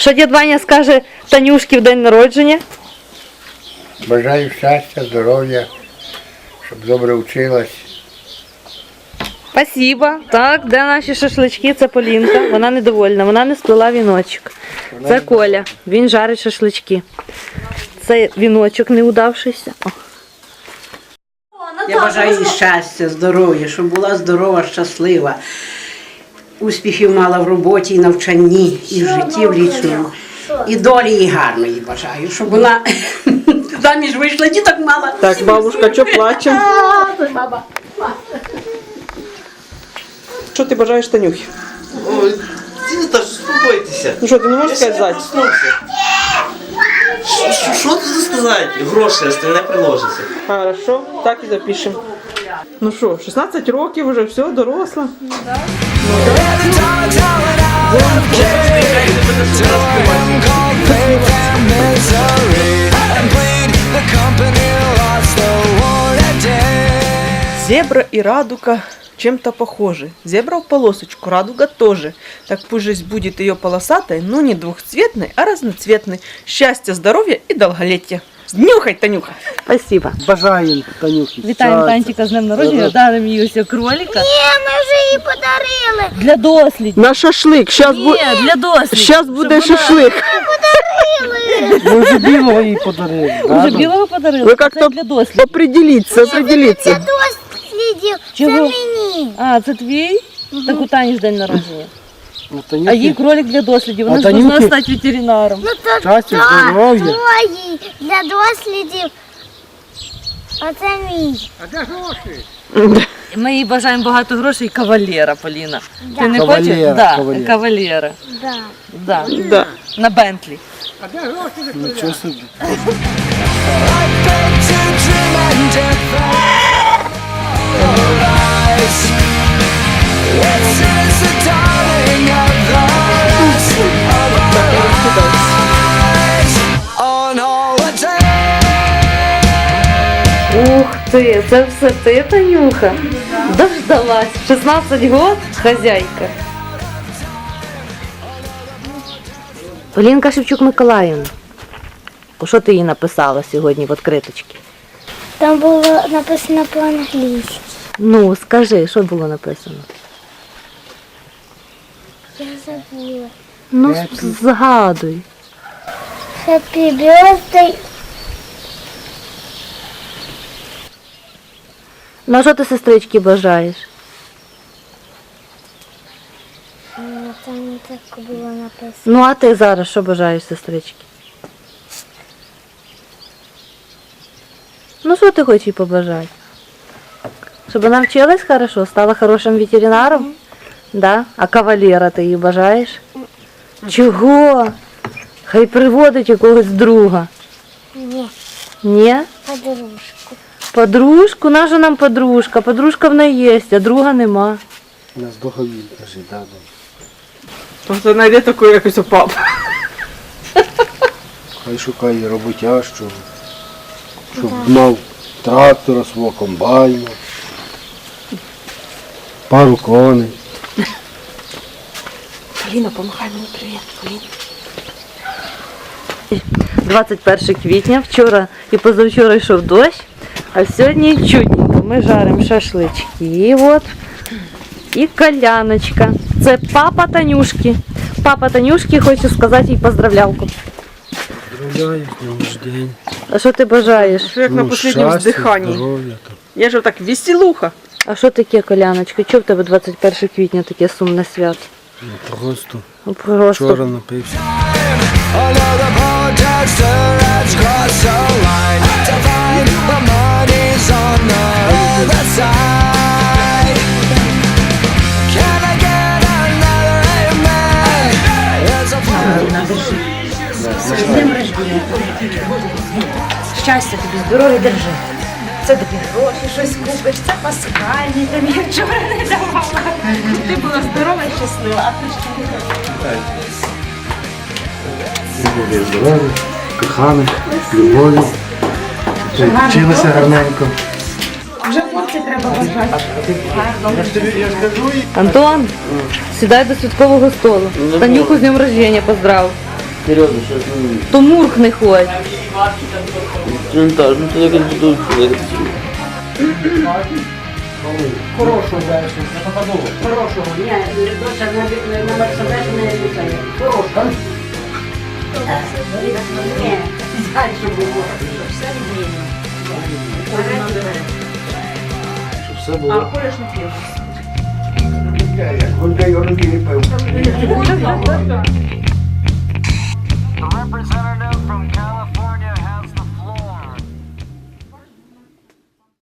Що дід Ваня скаже Танюшки в день народження? Бажаю щастя, здоров'я, щоб добре вчилась. Спасибо. Так, де наші шашлички? Це Полінка. Вона недовольна, вона не сплела віночок. Це Коля. Він жарить шашлички. Це віночок неудавшийся. О. Я бажаю їй щастя, здоров'я, щоб була здорова, щаслива. Успіхів мала в роботі і навчанні, і в житті в лічному. І долі їй гарної бажаю, щоб вона заміж вийшла, діток мала. Так, бабушка, що плаче? Що ти бажаєш Танюхі? Ой, Діта, успокойтеся. Ну що, ти не можеш сказати? Що- тут сказати? Гроші, остальне приложиться. Хорошо, так і запишемо. Ну що, 16 років вже, все, доросла. Зебра и радуга чем-то похожи. Зебра в полосочку, радуга тоже. Так пусть жизнь будет ее полосатой, но не двухцветной, а разноцветной. Счастья, здоровья и долголетия. Нюхай, Танюха! Спасибо. Бажаємо Танюхі. Вітаємо щастя. Тантіка з днем народження, даримо їй ось кролика. Ні, ми вже її подарили. Для дослідів. На шашлик. Сейчас, Ні, для дослідів. Сейчас буде шашлик. Ми вже білого їй подарили. Уже да, білого подарили? Ви Це як-то для дослідів. Определиться, определиться. Дослідів. Це Чого? мені. А, це твій? Так у Тані ж день народження. Ну, А їй Танюхі, кролик для дослідів. Вона А ж должна Танюхі? стати ветеринаром. Ну то щастя, здоров'я. твої для дослідів. А це мій. Ми їй бажаємо багато грошей і кавалера, Поліна. Ти не Кавалера, хочеш? Да, кавалера. кавалера. Да. Да. Да. На Бентлі. Нічого собі. Ух ти, це все ти, Танюха? Дождалась. 16 год хазяйка. Полінка Шевчук Миколаївна. О, Що ти їй написала сьогодні в відкриточці? Там було написано по-англійськи. Ну, скажи, що було написано? Я забула. Ну, згадуй. Happy birthday. Ну, а що ти сестрички бажаєш? Ну, Там не так було написано. Ну, а ти зараз що бажаєш сестрички? Ну, що ти хочеш їй побажати? Щоб вона вчилась хорошо, стала хорошим ветеринаром? Да? А кавалера ти їй бажаєш? Чого? Хай приводить якогось друга. Ні, Ні? подружку. Подружку? Наша нам подружка? Подружка в неї є, а друга нема. У нас договір, каже, да, да. Просто знайде таку якусь папу. Хай шукає роботящого, щоб мав трактора свого комбайна, пару коней. Поліна, помахай мені привіт, Поліна. 21 квітня, вчора і позавчора йшов дощ, а сьогодні чудненько. Ми жаримо шашлички. От. І каляночка. Це папа Танюшки. Папа Танюшки хоче сказати їй поздравлялку. Поздравляю, з днем рождения. А що ти бажаєш? Що як на останньому вздиханні. здоров'я. там. Я ж так веселуха. А що таке каляночка? Чого в тебе 21 квітня таке сумне свято? Ну, Просто Ну, Просто. вчора напився. Щастя тобі, здоров'я держи. Це тобі гроші, щось купиш, це пасхальний, там я вчора не давала. Ти була здорова і щаслива? Здоров'я, здоров'я, коханих, любові. Вчилася гарненько. Антон, сідай до святкового столу. Танюху з днем рождения поздрав. Серйозно, що ну, То мурк не ходь. ну це як чоловік. Хорошого дальше, не попаду. Хорошого. Ні, доча на, на, на Мерседес не літає. Хорошого. Ні, дальше було. Щоб все було. А коледж не п'є. Гулька його не пив. Ми